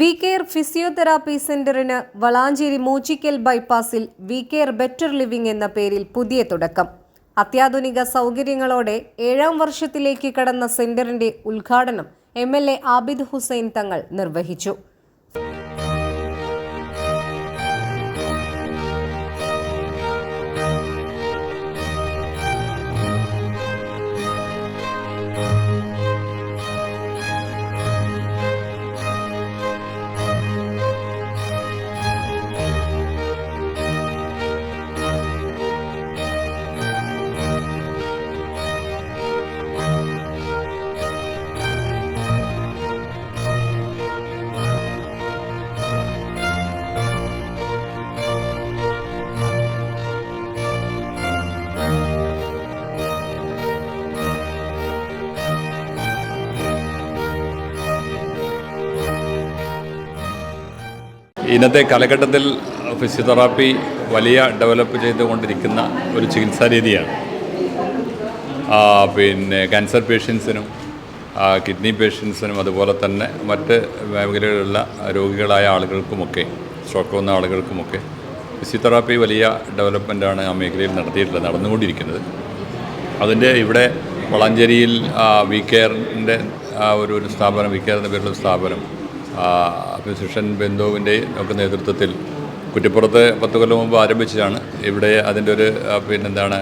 V care physiotherapy സെന്ററിന് വളാഞ്ചേരി മൂച്ചിക്കൽ ബൈപ്പാസിൽ V care better living എന്ന പേരിൽ പുതിയ തുടക്കം. അത്യാധുനിക സൗകര്യങ്ങളോടെ ഏഴാം വർഷത്തിലേക്ക് കടന്ന സെന്ററിന്റെ ഉദ്ഘാടനം M L A Abid Hussain Thangal നിർവഹിച്ചു. ഇന്നത്തെ കാലഘട്ടത്തിൽ ഫിസിയോതെറാപ്പി വലിയ ഡെവലപ്പ് ചെയ്തുകൊണ്ടിരിക്കുന്ന ഒരു ചികിത്സാ രീതിയാണ്. പിന്നെ ക്യാൻസർ പേഷ്യൻസിനും കിഡ്നി പേഷ്യൻസിനും അതുപോലെ തന്നെ മറ്റ് മേഖലകളിലുള്ള രോഗികളായ ആളുകൾക്കുമൊക്കെ സ്ട്രോക്ക് വന്ന ആളുകൾക്കുമൊക്കെ ഫിസിയോതെറാപ്പി വലിയ ഡെവലപ്മെന്റാണ് ആ മേഖലയിൽ നടത്തിയിട്ടുള്ളത് നടന്നുകൊണ്ടിരിക്കുന്നത്. അതിന്റെ ഇവിടെ വളാഞ്ചേരിയിൽ വി കെയറിന്റെ ഒരു സ്ഥാപനം വി കെയറിന്റെ പേരിലുള്ള സ്ഥാപനം ഫിസിഷ്യൻ ബന്ധുവിന്റെ ഒക്കെ നേതൃത്വത്തിൽ കുറ്റിപ്പുറത്ത് പത്ത് കൊല്ലം മുമ്പ് ആരംഭിച്ചതാണ്. ഇവിടെ അതിന്റെ ഒരു പിന്നെന്താണ്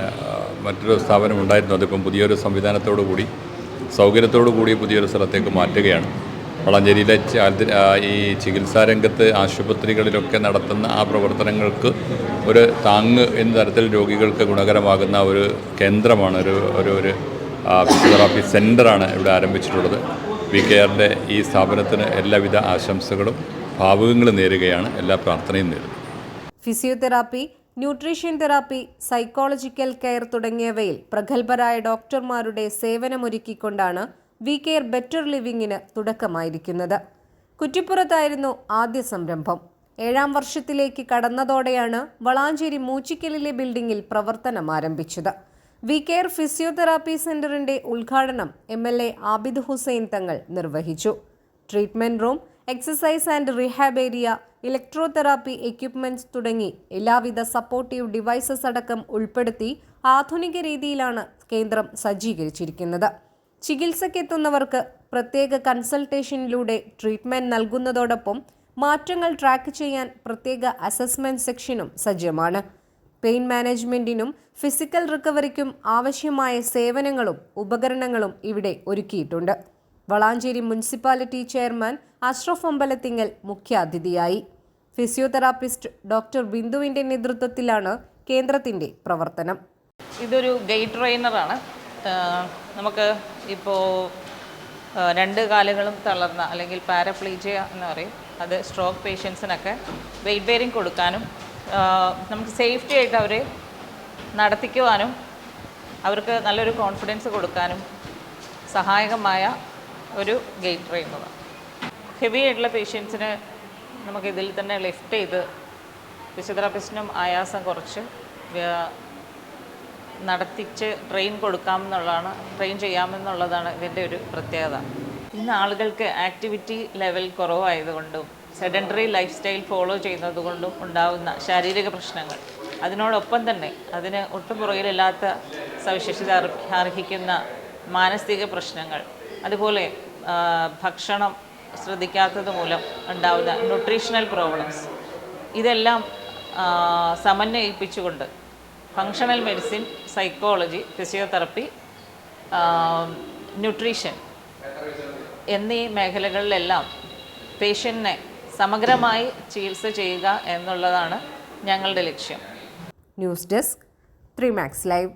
മറ്റൊരു സ്ഥാപനം ഉണ്ടായിരുന്നു. അതിപ്പം പുതിയൊരു സംവിധാനത്തോടു കൂടി സൗകര്യത്തോടു കൂടി പുതിയൊരു സ്ഥലത്തേക്ക് മാറ്റുകയാണ്. വളഞ്ചേരിയിലെ ഈ ചികിത്സാ രംഗത്ത് ആശുപത്രികളിലൊക്കെ നടത്തുന്ന ആ പ്രവർത്തനങ്ങൾക്ക് ഒരു താങ്ങ് എന്ന തരത്തിൽ രോഗികൾക്ക് ഗുണകരമാകുന്ന ഒരു കേന്ദ്രമാണ്. ഒരു ഒരു ഒരു ഫിസിയോതെറാപ്പി സെന്ററാണ് ഇവിടെ ആരംഭിച്ചിട്ടുള്ളത്. വി കെയറിന്റെ ഈ സ്ഥാപനത്തിന് എല്ലാവിധ ആശംസകളും ഭാവുകങ്ങളും നേരുകയാണ്. എല്ലാ പ്രാർത്ഥനയും നേരുന്നു. Physiotherapy nutrition therapy psychological care തുടങ്ങിയവയിൽ പ്രഗത്ഭരായ ഡോക്ടർമാരുടെ സേവനമൊരുക്കിക്കൊണ്ടാണ് വി കെയർ ബെറ്റർ ലിവിങ്ങിന് തുടക്കമായിരിക്കുന്നത്. കുറ്റിപ്പുറത്തായിരുന്നു ആദ്യ സംരംഭം. ഏഴാം വർഷത്തിലേക്ക് കടന്നതോടെയാണ് വളാഞ്ചേരി മൂച്ചിക്കലിലെ ബിൽഡിംഗിൽ പ്രവർത്തനം ആരംഭിച്ചത് വി കെയർ ഫിസിയോതെറാപ്പി സെന്ററിന്റെ ഉദ്ഘാടനം M L A Abid Hussain Thangal നിർവഹിച്ചു. Treatment room exercise and rehab area electrotherapy equipments തുടങ്ങി എല്ലാവിധ സപ്പോർട്ടീവ് ഡിവൈസസ് അടക്കം ഉൾപ്പെടുത്തി ആധുനിക രീതിയിലാണ് കേന്ദ്രം സജ്ജീകരിച്ചിരിക്കുന്നത്. ചികിത്സയ്ക്കെത്തുന്നവർക്ക് പ്രത്യേക കൺസൾട്ടേഷനിലൂടെ ട്രീറ്റ്മെന്റ് നൽകുന്നതോടൊപ്പം മാറ്റങ്ങൾ ട്രാക്ക് ചെയ്യാൻ പ്രത്യേക അസസ്മെന്റ് സെക്ഷനും സജ്ജമാണ്. പെയിൻ മാനേജ്മെന്റിനും ഫിസിക്കൽ റിക്കവറിക്കും ആവശ്യമായ സേവനങ്ങളും ഉപകരണങ്ങളും ഇവിടെ ഒരുക്കിയിട്ടുണ്ട്. വളാഞ്ചേരി മുനിസിപ്പാലിറ്റി ചെയർമാൻ അഷ്റഫ് അമ്പലത്തിങ്ങൽ മുഖ്യാതിഥിയായി. ഫിസിയോതെറാപ്പിസ്റ്റ് ഡോക്ടർ ബിന്ദുവിന്റെ നേതൃത്വത്തിലാണ് കേന്ദ്രത്തിന്റെ പ്രവർത്തനം. ഇതൊരു ഗൈഡ് ട്രെയിനറാണ്. നമുക്ക് ഇപ്പോൾ രണ്ട് കാലുകളും തളർന്ന അല്ലെങ്കിൽ പാരപ്ലീജിയ എന്ന് പറയും. അത് സ്ട്രോക്ക് പേഷ്യൻസിനൊക്കെ വെയിറ്റ് ബെയറിങ് കൊടുക്കാനും നമുക്ക് സേഫ്റ്റി ആയിട്ട് അവരെ നടത്തിക്കുവാനും അവർക്ക് നല്ലൊരു കോൺഫിഡൻസ് കൊടുക്കാനും സഹായകമായ ഒരു ഗെയ്റ്റ് ട്രെയിനറാണ് ഹെവി ആയിട്ടുള്ള പേഷ്യൻസിന് നമുക്ക് ഇതിൽ തന്നെ ലിഫ്റ്റ് ചെയ്ത് ഫിസിയോതെറാപ്പിസ്റ്റിനും ആയാസം കുറച്ച് നടത്തിച്ച് ട്രെയിൻ കൊടുക്കാമെന്നുള്ളതാണ് ട്രെയിൻ ചെയ്യാമെന്നുള്ളതാണ് ഇതിന്റെ ഒരു പ്രത്യേകത. ഇന്ന് ആളുകൾക്ക് ആക്ടിവിറ്റി ലെവൽ കുറവായതുകൊണ്ടും സെഡൻഡറി ലൈഫ് സ്റ്റൈൽ ഫോളോ ചെയ്യുന്നത് കൊണ്ടും ഉണ്ടാകുന്ന ശാരീരിക പ്രശ്നങ്ങൾ. അതിനോടൊപ്പം തന്നെ അതിന് ഒട്ടും പുറകിലില്ലാത്ത സവിശേഷത അർഹിക്കുന്ന മാനസിക പ്രശ്നങ്ങൾ. അതുപോലെ ഭക്ഷണം ശ്രദ്ധിക്കാത്തത് മൂലം ഉണ്ടാവുന്ന ന്യൂട്രീഷണൽ പ്രോബ്ലംസ് ഇതെല്ലാം സമന്വയിപ്പിച്ചുകൊണ്ട് functional medicine psychology physiotherapy nutrition എന്നീ മേഖലകളിലെല്ലാം പേഷ്യന്റിനെ സമഗ്രമായി ചികിത്സ ചെയ്യുക എന്നുള്ളതാണ് ഞങ്ങളുടെ ലക്ഷ്യം. News desk three max live.